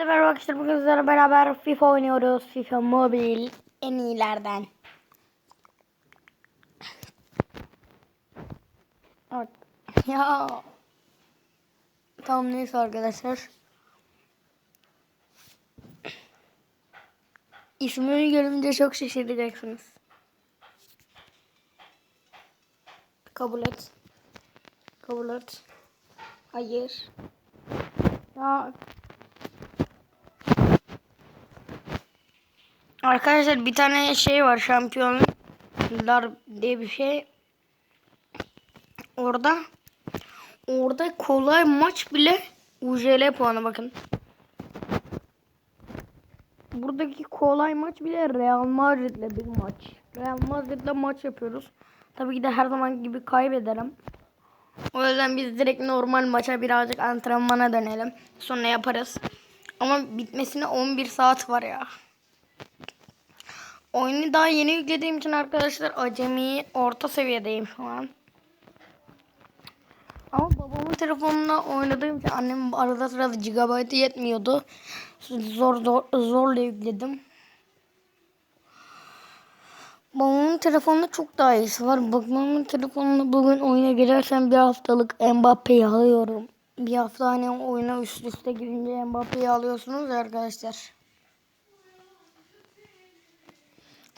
Hepinize merhaba arkadaşlar. Bugün sizlerle beraber FIFA oynuyoruz. FIFA Mobile en iyilerden. Evet. Ya. Tamam neyse arkadaşlar. İsmini görünce çok şaşıracaksınız. Kabul et. Kabul et. Hayır. Ya Arkadaşlar bir tane şey var şampiyonlar diye bir şey. Orada orada kolay maç bile UCL puanı bakın. Buradaki kolay maç bile Real Madrid'le bir maç. Real Madrid'le maç yapıyoruz. Tabii ki de her zaman gibi kaybederim. O yüzden biz direkt normal maça birazcık antrenmana dönelim. Sonra yaparız. Ama bitmesine 11 saat var ya. Oyunu daha yeni yüklediğim için arkadaşlar acemi orta seviyedeyim şu an. Ama babamın telefonuna oynadığım için annem arada sırada gigabaytı yetmiyordu. Zor zor zorla yükledim. Babamın telefonunda çok daha iyisi var. Babamın telefonunda bugün oyuna girersem bir haftalık Mbappe'yi alıyorum. Bir hafta hani oyuna üst üste girince Mbappe'yi alıyorsunuz arkadaşlar.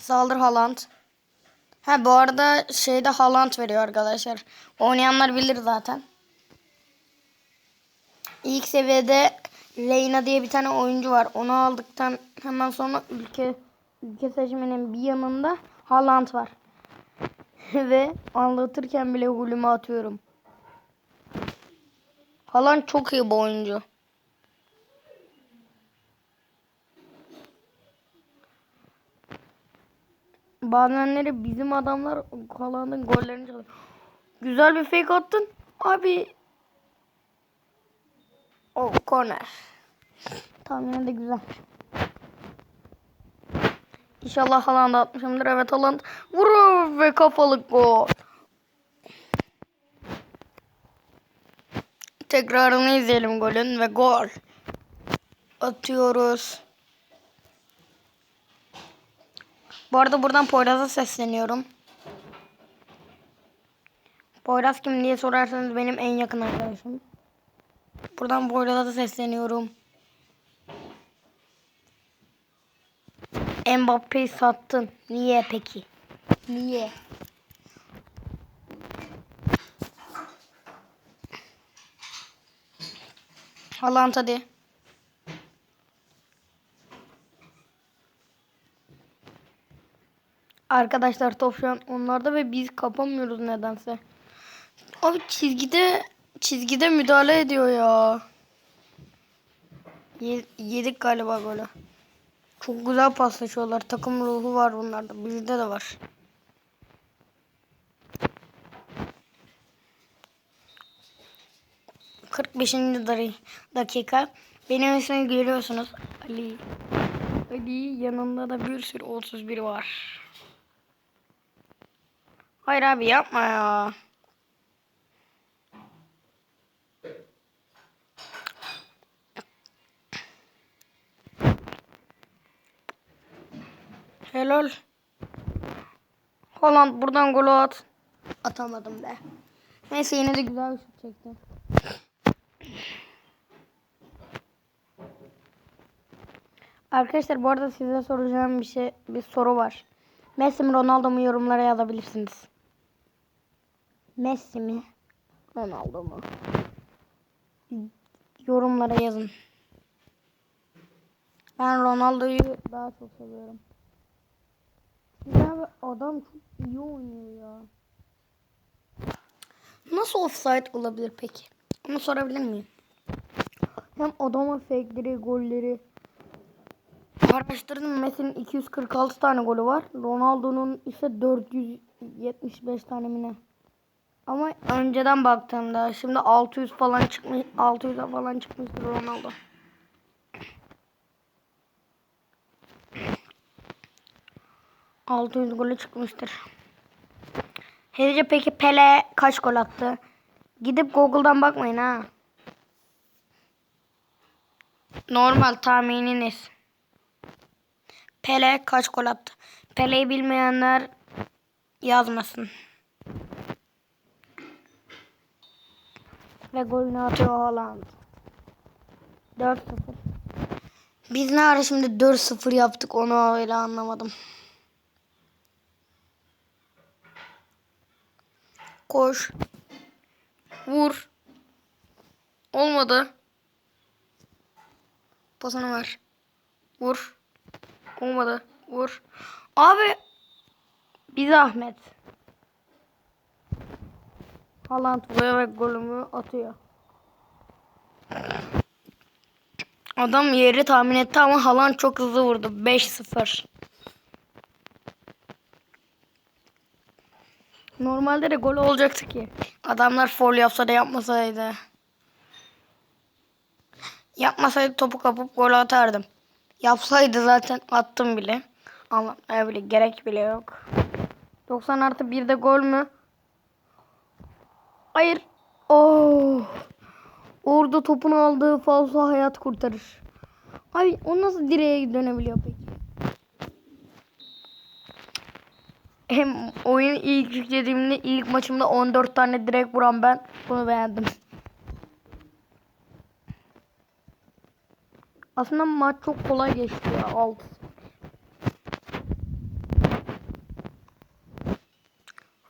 Saldır Haaland. Ha bu arada şeyde Haaland veriyor arkadaşlar. Oynayanlar bilir zaten. İlk seviyede Reyna diye bir tane oyuncu var. Onu aldıktan hemen sonra ülke ülke seçmenin bir yanında Haaland var. Ve anlatırken bile hulümü atıyorum. Haaland çok iyi bir oyuncu. Bazenleri bizim adamlar Haaland'ın gollerini çalıyor. Güzel bir fake attın. Abi. O korner. Tamam yine de güzel. İnşallah Haaland'a atmışımdır. Evet Haaland vurur ve kafalık gol. Tekrarını izleyelim golün ve gol. Atıyoruz. Bu arada buradan Poyraz'a sesleniyorum. Poyraz kim diye sorarsanız benim en yakın arkadaşım. Buradan Poyraz'a da sesleniyorum. Mbappe'yi sattın. Niye peki? Niye? Haaland hadi. Arkadaşlar top şu an onlarda ve biz kapamıyoruz nedense. Abi çizgide çizgide müdahale ediyor ya. Ye- yedik galiba golü. Çok güzel paslaşıyorlar. Takım ruhu var bunlarda. Bizde de var. Kırk beşinci dakika. Benim ismimi görüyorsunuz. Ali. Ali yanında da bir sürü 31 var. Hayır abi yapma ya. Helal. Holland buradan gol at. Atamadım be. Neyse yine de güzel bir şut çekti. Arkadaşlar bu arada size soracağım bir şey bir soru var. Messi mi Ronaldo mu yorumlara yazabilirsiniz. Messi mi? Ronaldo mu? Yorumlara yazın. Ben Ronaldo'yu daha çok seviyorum. Ya adam çok iyi oynuyor ya. Nasıl offside olabilir peki? Onu sorabilir miyim? Hem adamın fake'leri, golleri. Araştırdım Messi'nin 246 tane golü var. Ronaldo'nun ise 475 tane mi ne? Ama önceden baktığımda şimdi 600 falan çıkmış 600'e falan çıkmıştır Ronaldo. Altı yüz golü çıkmıştır. Hedice peki Pele kaç gol attı? Gidip Google'dan bakmayın ha. Normal tahmininiz. Pele kaç gol attı? Pele'yi bilmeyenler yazmasın. Ve golünü atıyor Haaland. 4-0. Biz ne ara şimdi 4-0 yaptık onu öyle anlamadım. Koş. Vur. Olmadı. Pasını ver. Vur. Olmadı. Vur. Abi. Bir zahmet. Haaland buraya ve golümü atıyor. Adam yeri tahmin etti ama Haaland çok hızlı vurdu. 5-0. Normalde de gol olacaktı ki. Adamlar foul yapsa da yapmasaydı. Yapmasaydı topu kapıp gol atardım. Yapsaydı zaten attım bile. Ama öyle gerek bile yok. 90 artı 1'de gol mü? Hayır. Oh. Orada topun aldığı falso hayat kurtarır. Ay o nasıl direğe dönebiliyor peki? Hem oyun ilk yüklediğimde ilk maçımda 14 tane direk vuran ben bunu beğendim. Aslında maç çok kolay geçti ya. 6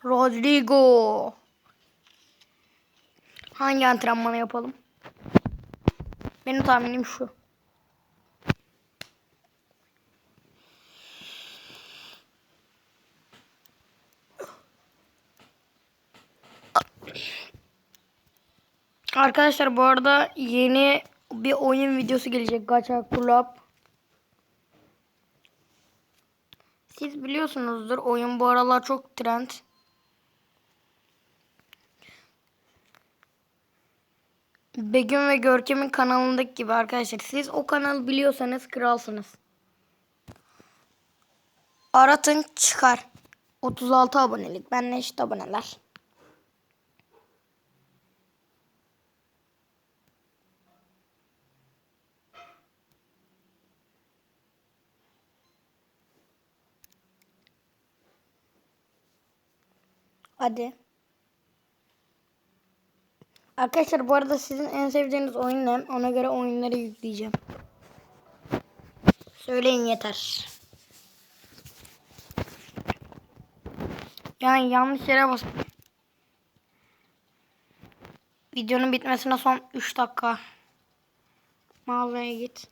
Rodrigo. Hangi antrenmanı yapalım? Benim tahminim şu. Arkadaşlar bu arada yeni bir oyun videosu gelecek. Gacha Club. Siz biliyorsunuzdur oyun bu aralar çok trend. Begüm ve Görkem'in kanalındaki gibi arkadaşlar. Siz o kanalı biliyorsanız kralsınız. Aratın çıkar. 36 abonelik. Benle eşit aboneler. Hadi. Arkadaşlar bu arada sizin en sevdiğiniz oyun ne? Ona göre oyunları yükleyeceğim. Söyleyin yeter. Yani yanlış yere bas. Videonun bitmesine son 3 dakika. Mağazaya git.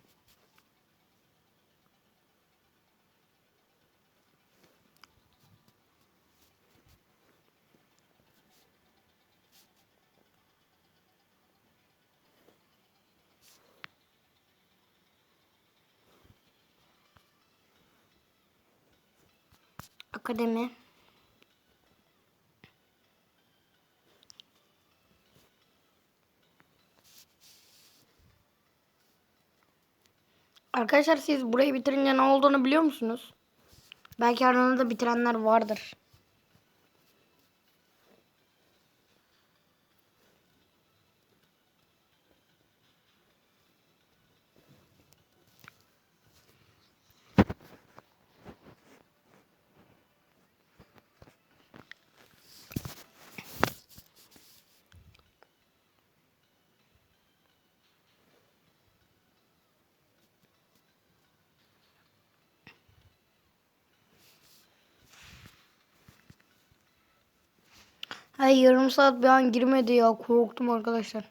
Akademi. Arkadaşlar siz burayı bitirince ne olduğunu biliyor musunuz? Belki aranızda bitirenler vardır. Hay yarım saat bir an girmedi ya. Korktum arkadaşlar.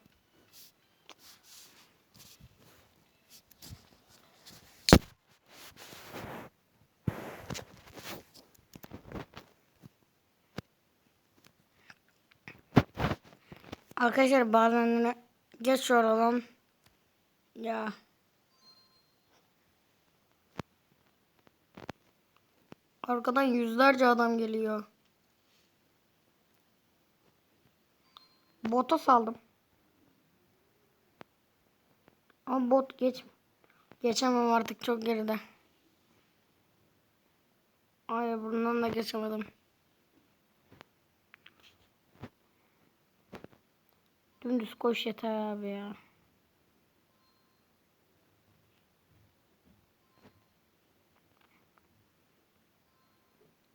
Arkadaşlar bazen geç oradan ya arkadan yüzlerce adam geliyor. Bota saldım. Ama bot geç. Geçemem artık çok geride. Ay bundan da geçemedim. Dümdüz koş yeter abi ya.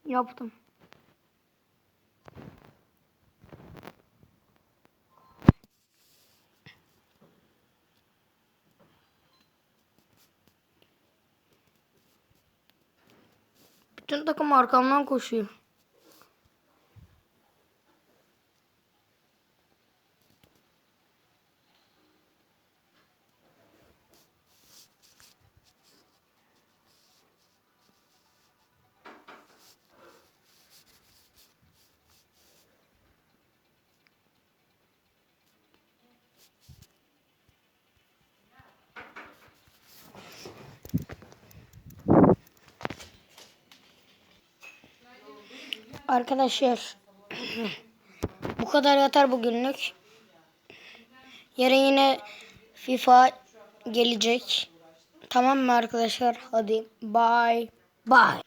Yaptım. Takım arkamdan koşuyor. Arkadaşlar bu kadar yeter bugünlük. Yarın yine FIFA gelecek. Tamam mı arkadaşlar? Hadi bye bye.